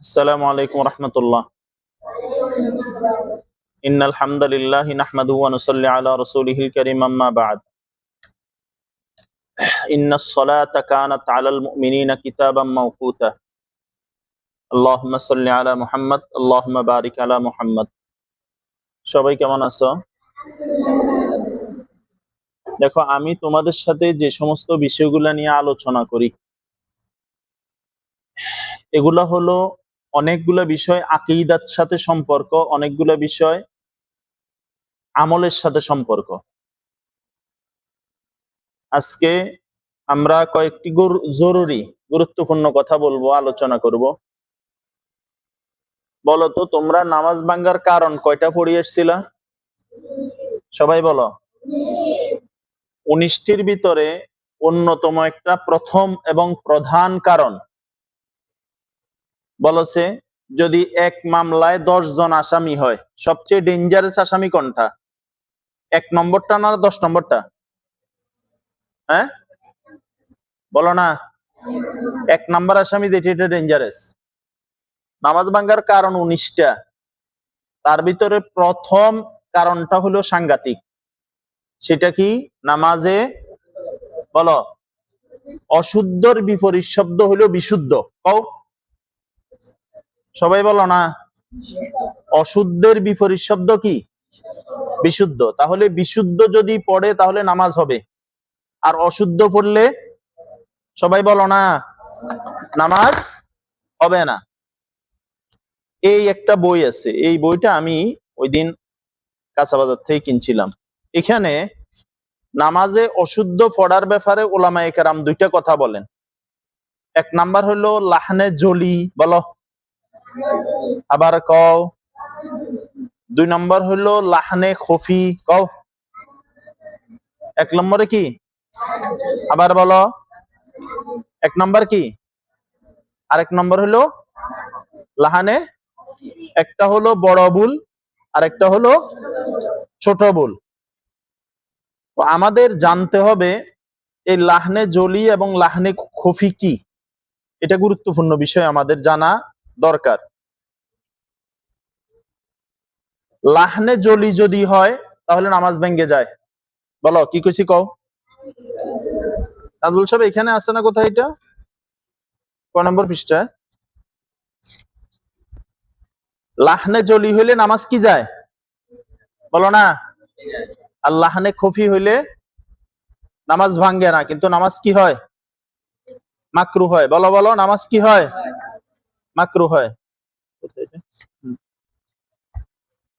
السلام عليكم ورحمة الله إن الحمد لله نحمده ونصلي على رسوله الكريم أما بعد إن الصلاة كانت على المؤمنين كتابا موقوتا اللهم صل على محمد اللهم بارك على محمد সবাই কেমন আছো দেখো আমি তোমাদের সাথে যে সমস্ত বিষয়গুলো নিয়ে আলোচনা করি এগুলা হলো অনেকগুলো বিষয় আকিদার সাথে সম্পর্ক, অনেকগুলো বিষয় আমলের সাথে সম্পর্ক। আজকে আমরা কয়েকটি জরুরি, গুরুত্বপূর্ণ কথা বলব, আলোচনা করব। বলো তো, তোমরা নামাজ ভাঙ্গার কারণ কয়টা পড়িয়ে এসছিলা? সবাই বলো। উনিশটির ভিতরে অন্যতম একটা প্রথম এবং প্রধান কারণ। বলছে, যদি এক মামলায় দশ জন আসামি হয়, সবচেয়ে ডেঞ্জারাস আসামি কোনটা? এক নম্বরটা না দশ নম্বরটা? হ্যাঁ? বলো না। এক নম্বর আসামি এটা ডেঞ্জারাস নামাজ ভাঙ্গার কারণ উনিশটা। তার ভিতরে প্রথম কারণটা হলো সাংঘাতিক। সেটা কি? নামাজে, বলো, অশুদ্ধর বিপরীত শব্দ হলো বিশুদ্ধ। কও। সবাই বলো না? অশুদ্ধের বিপরীত শব্দ কি? বিশুদ্ধ। তাহলে বিশুদ্ধ যদি পড়ে, তাহলে নামাজ হবে। আর অশুদ্ধ পড়লে, সবাই বলো না, নামাজ হবে না। এই একটা বই আছে। এই বইটা আমি ওই দিন কাঁচাবাজার থেকে কিনছিলাম। এখানে নামাজে অশুদ্ধ পড়ার ব্যাপারে ওলামা একরাম দুইটা কথা বলেন। এক নাম্বার হলো, লাহনে জলি বলো। আবার কও। দুই নম্বর হলো লাহনে খফি, কও। এক নম্বরে কি? আবার বলো। এক নম্বর কি? আরেক নম্বর হলো লাহানে। একটা হলো বড় বুল আর একটা হলো ছোট বুল। তো আমাদের জানতে হবে এই লাহনে জলি এবং লাহনে খফি কি? এটা গুরুত্বপূর্ণ বিষয় আমাদের জানা। দরকার। লাহনে জলি যদি হয়, তাহলে নামাজ ভেঙ্গে যায়। বলো, কি কইছি কও? নাজবুল সাহেব, এখানে আছে না কোথায় এটা? ক নম্বর পৃষ্ঠা? লাহনে জলি হইলে নামাজ কি যায়? বলো না। আর লাহনে খফি হইলে নামাজ ভাঙ্গে না, কিন্তু নামাজ কি হয়? মাকরু হয়। বলো বলো, নামাজ কি হয়? মাকরু হয়।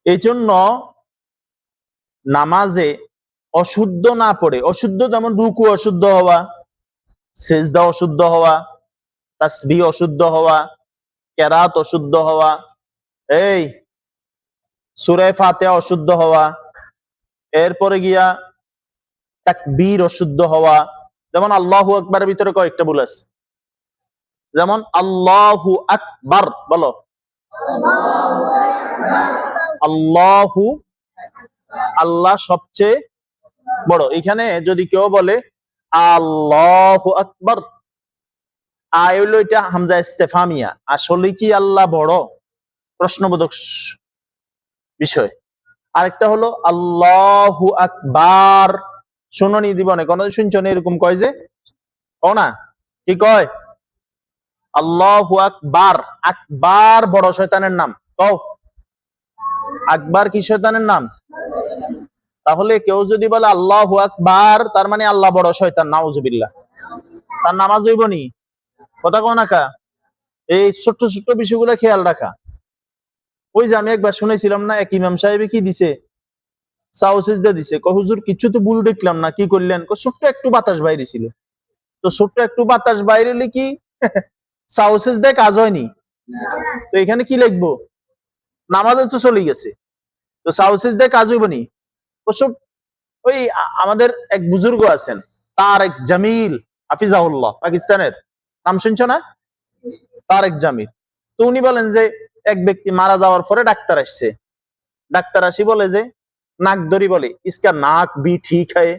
এই জন্য নামাজে অশুদ্ধ না পড়ে, অশুদ্ধ যেমন রুকু অশুদ্ধ হওয়া, সেজদা অশুদ্ধ হওয়া তাসবি অশুদ্ধ হওয়া, কেরাত অশুদ্ধ হওয়া, এই সুরে ফাতে অশুদ্ধ হওয়া, এরপরে গিয়া তাকবীর অশুদ্ধ হওয়া, যেমন আল্লাহু আকবার ভিতরে কয়েকটা ভুল আছে যেমন, আল্লাহু আকবার বলো। আল্লাহু আল্লাহ সবচেয়ে বড়। এখানে যদি কেউ বলে, আল্লাহু আকবার আয় এটা হামজা ইস্তেফামিয়া। আসলে কি আল্লাহ বড়? প্রশ্নবোধক বিষয়। আরেকটা হলো, আল্লাহ আল্লাহু আকবার শুনুনি দিবনে। কোন শুনছ এরকম কয় যে? ও না? কি কয়? আল্লাহু আকবার আকবার বড় শয়তানের নাম। কও, আকবার কি নাম? তাহলে কেউ যদি বলে আল্লাহু আকবার, তার মানে আল্লাহ বড় শয়তান, নাউজুবিল্লাহ। তার নামাজ হইব নি? কথা কা? এই ছোট্ট ছোট্ট বিষয়গুলো খেয়াল রাখা। ওই যে আমি একবার শুনেছিলাম না, এক ইমাম সাহেবে কি দিছে? দিছে। হুজুর, কিছু তো ভুল দেখলাম না, কি করলেন? ছোট্ট একটু বাতাস বাইরে ছিল। তো ছোট্ট একটু বাতাস বাইরে কি? সাউসেস দিয়ে কাজ হয়নি। তো এখানে কি লিখব? নামাজে তো চলে গেছে। তো সাউসেস দিয়ে কাজ হইবনি। ওসব ওই আমাদের এক বুজুর্গ আছেন, তার এক জামিল, হাফিজাহুল্লাহ, পাকিস্তানের। নাম শুনছো না? তার এক জামিল। তো উনি বলেন যে, এক ব্যক্তি মারা যাওয়ার পরে ডাক্তার আসছে। ডাক্তার আসি বলে যে, নাক দড়ি বলে, ইসকা নাক বি ঠিক হয়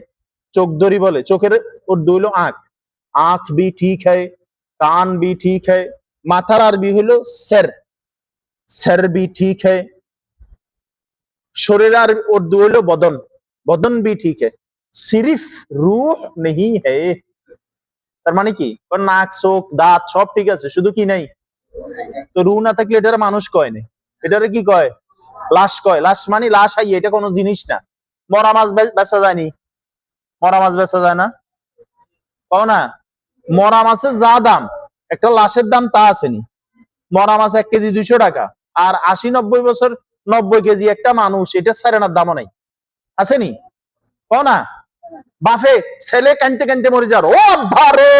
চোখ দড়ি বলে, চোখের ওর দইল আঁখ। আঁখ বি ঠিক হয় कान भी ठीक है মাথার আরবি হলো সের সের भी ठीक है শরীর আর উর্দু হলো বদন বদন भी ठीक है সিরিফ রুহ নেই হে তার মানে কি ওর নাক চোখ দাঁত সব ঠিক আছে শুধু কি নাই তো রু না থাকলে এটার মানুষ কয় না এটারে কি কয় লাশ কয় লাশ মানে লাশ হাই এটা কোনো জিনিস না মরা মাছ বে- বেচা যায়নি মরা মাছ বেচা যায় না পাও না মরা মাছের যা দাম। একটা লাশের দাম তা আসেনি। মরা মাছ এক কেজি দুইশো টাকা। আর আশি নব্বই বছর নব্বই কেজি একটা মানুষ, এটা সারেনার দামও নাই। আসেনি? পাও না? বাফে ছেলে কানতে কানতে মরে যার ও আব্বা রে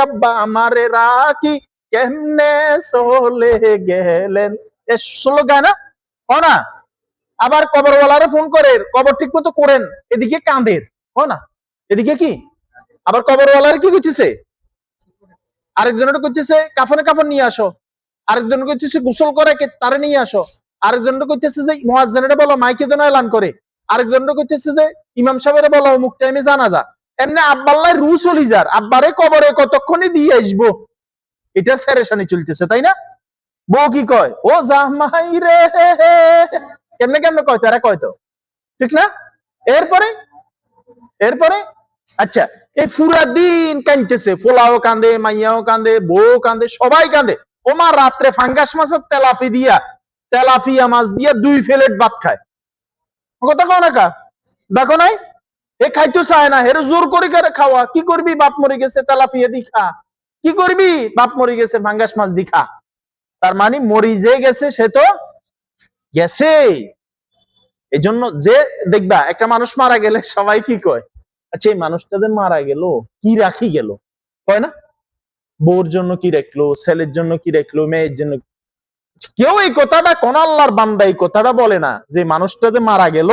আব্বা, আমারে রাখি। কেমনে চলে গেলেন? এ শুনলো গায় না? ও না? আবার কবরওয়ালারে ফোন করে, কবর ঠিক মতো করেন। এদিকে কাঁদের। ও না? এদিকে কি? আবার কবরওয়ালার কি করতেছে? আরেকজনের করতেছে কাফনে কাফন নিয়ে আসো। আরেকজনের করতেছে গোসল করে তারে নিয়ে আসো। আরেকজনের করতেছে যে মহাজনের বলো, মাইকে যেন এলান করে। আরেকজনের করতেছে যে, ইমাম সাহেবের বলো, অমুক টাইমে জানা যা এমনি আব্বাল্লাহ রু চলি যার, আব্বারে কবরে কতক্ষণে দিয়ে আসব? এটার ফেরেশানি চলতেছে, তাই না? বউ কি কয়, ও জামাই রে। কেমনে কেমনে কয়, তারা কয় তো। ঠিক না? এরপরে? এরপরে? আচ্ছা এই পুরা দিন কাঁদতেছে, ফোলাও কান্দে মাইয়াও কান্দে বউ কান্দে সবাই কান্দে ওমা রাত্রে ফাঙ্গাস মাছের তেলাফি দিয়া তেলাফিয়া মাছ দিয়া দুই প্লেট ভাত খায়। কথা কও না কা? দেখো নাই? এ খাইতো চায় না, হের জোর করে করে খাওয়া। কি করবি? বাপ মরে গেছে তেলাফিয়া দি খা। কি করবি? বাপ মরে গেছে, ফাঙ্গাস মাছ দি খা। তার মানে মরি যে গেছে, সে তো গেছে এই জন্য যে দেখবা, একটা মানুষ মারা গেলে সবাই কি কয়? আচ্ছা এই মানুষটা মারা গেল, কি রাখি গেল? কয় না? বউর জন্য কি রাখল, ছেলের জন্য কি রাখল, মেয়ের জন্য কেউ এই কথাটা কোন আল্লাহর বান্দা এই কথাটা বলে না যে মানুষটা যে মারা গেল।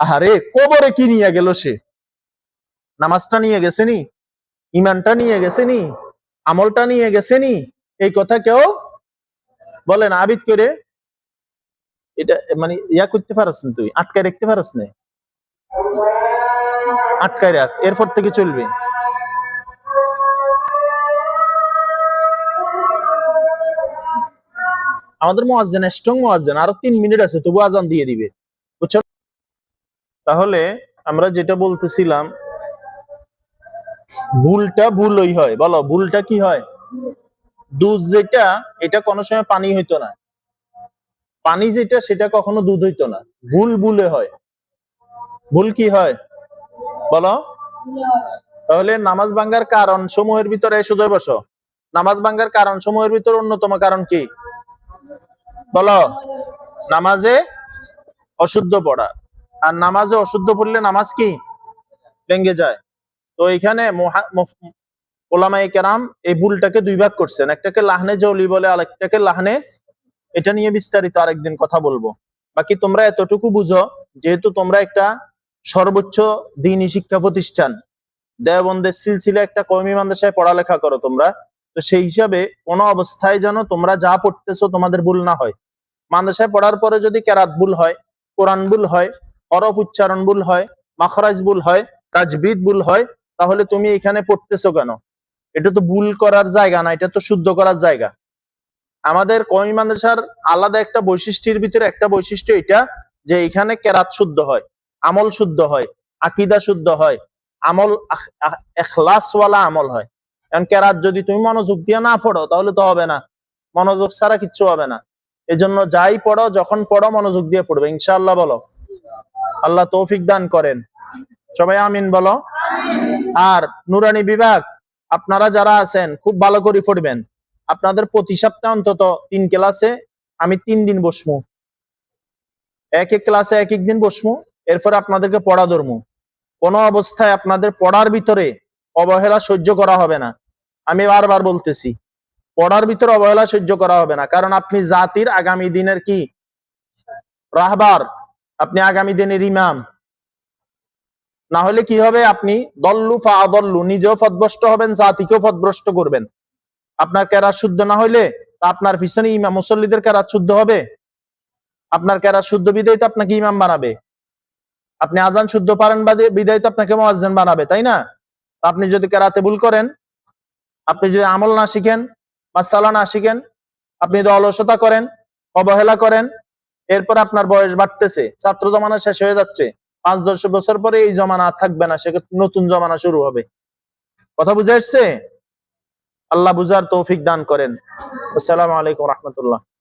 আহারে, কবরে কি নিয়ে গেল সে? নামাজটা নিয়ে গেছে নি? ইমানটা নিয়ে গেছে নি? আমলটা নিয়ে গেছে নি? এই কথা কেউ বলে না। আবিদ করে, এটা মানে ইয়া করতে পারস না তুই, আটকায় রাখতে পারস না। আটকায় রাখ, এরপর থেকে চলবে। আমাদের মোয়াজ্জেন স্ট্রং মোয়াজ্জেন, আরও তিন মিনিট আছে, তবু আজান দিয়ে দিবে। বুঝছ? তাহলে আমরা যেটা বলতেছিলাম, ভুলটা ভুলই হয়। বলো, ভুলটা কি হয়? দুধ যেটা, এটা কোনো সময় পানি হইতো না। পানি যেটা, সেটা কখনো দুধ হইতো না। ভুল ভুলে হয়। ভুল কি হয়? বলো। তাহলে নামাজ ভাঙ্গার কারণ সমূহের ভিতরে শুধু বসো। নামাজ ভাঙ্গার কারণ সমূহের ভিতরে অন্যতম কারণ কি? বলো। নামাজে অশুদ্ধ পড়া। আর নামাজে অশুদ্ধ পড়লে নামাজ কি? ভেঙ্গে যায়। তো এখানে ওলামায়ে কেরাম এই ভুলটাকে দুই ভাগ করছেন। একটাকে লাহনে জৌলি বলে আর একটাকে লাহনে এটা নিয়ে বিস্তারিত আরেকদিন কথা বলব। বাকি তোমরা এতটুকু বুঝো, যেহেতু তোমরা একটা সর্বোচ্চ দিনই শিক্ষা প্রতিষ্ঠান। দেওবন্দের সিলসিলা একটা কর্মী মাদ্রাসায় পড়ালেখা করো তোমরা। তো সেই হিসাবে কোনো অবস্থায় যেন তোমরা যা পড়তেছো তোমাদের ভুল না হয়। মাদ্রাসায় পড়ার পরে যদি কেরাত ভুল হয়, কোরআন ভুল হয়, হরফ উচ্চারণ ভুল হয়, মাখরাজ ভুল হয়, তাজবিদ ভুল হয়, তাহলে তুমি এখানে পড়তেছো কেন? এটা তো ভুল করার জায়গা না, এটা তো শুদ্ধ করার জায়গা। আমাদের কমি মাদ্রাসার আলাদা একটা বৈশিষ্ট্যের ভিতরে একটা বৈশিষ্ট্য এটা, যে এখানে কেরাত শুদ্ধ হয়। আমল শুদ্ধ হয়, আকিদা শুদ্ধ হয়, আমল এখলাসওয়ালা আমল হয়। কারণ কেরাত যদি তুমি মনোযোগ দিয়ে না পড়ো, তাহলে তো হবে না। মনোযোগ ছাড়া কিচ্ছু হবে না। এজন্য যাই পড়ো, যখন পড়ো, মনোযোগ দিয়ে পড়বে। ইনশাআল্লাহ বলো। আল্লাহ তৌফিক দান করেন। সবাই আমিন বলো। আর নুরানি বিভাগ, আপনারা যারা আছেন, খুব ভালো করে পড়বেন। আপনাদের প্রতি সপ্তাহে অন্তত তিন ক্লাসে আমি তিন দিন বসমু এক এক ক্লাসে এক এক দিন বসমু এরপর আপনাদেরকে পড়া ধরমু। কোনো অবস্থায় আপনাদের পড়ার ভিতরে অবহেলা সহ্য করা হবে না। আমি বারবার বলতেছি, পড়ার ভিতরে অবহেলা সহ্য করা হবে না। কারণ আপনি জাতির আগামী দিনের কি? রাহবার। আপনি আগামী দিনের ইমাম। না হলে কি হবে? আপনি দল্লু ফা আদল্লু, নিজেও ফদভ্রষ্ট হবেন, জাতিকেও ফদভ্রষ্ট করবেন। আপনার কেরাত শুদ্ধ না হইলে তা আপনার পিছনে ইমাম মুসল্লিদের কেরাত শুদ্ধ হবে? আপনার কেরাত শুদ্ধ বিদায় তো আপনাকে ইমাম বানাবে। আপনি আজান শুদ্ধ পারেন বাদে- বিদায় তো আপনাকে মোয়াজ্জেন বানাবে, তাই না? আপনি যদি কেরাতে ভুল করেন, আপনি যদি আমল না শিখেন মাসালা না শিখেন, আপনি তো অলসতা করেন, অবহেলা করেন, এরপর আপনার বয়স বাড়তেছে, ছাত্র জমানা শেষ হয়ে যাচ্ছে, পাঁচ দশ বছর পরে এই জমানা আর থাকবে না সেক্ষেত্রে নতুন জমানা শুরু হবে। কথা বুঝে আসছে আল্লাহ বুঝার তৌফিক দান করেন। আসসালামু আলাইকুম রহমতুল্লাহ।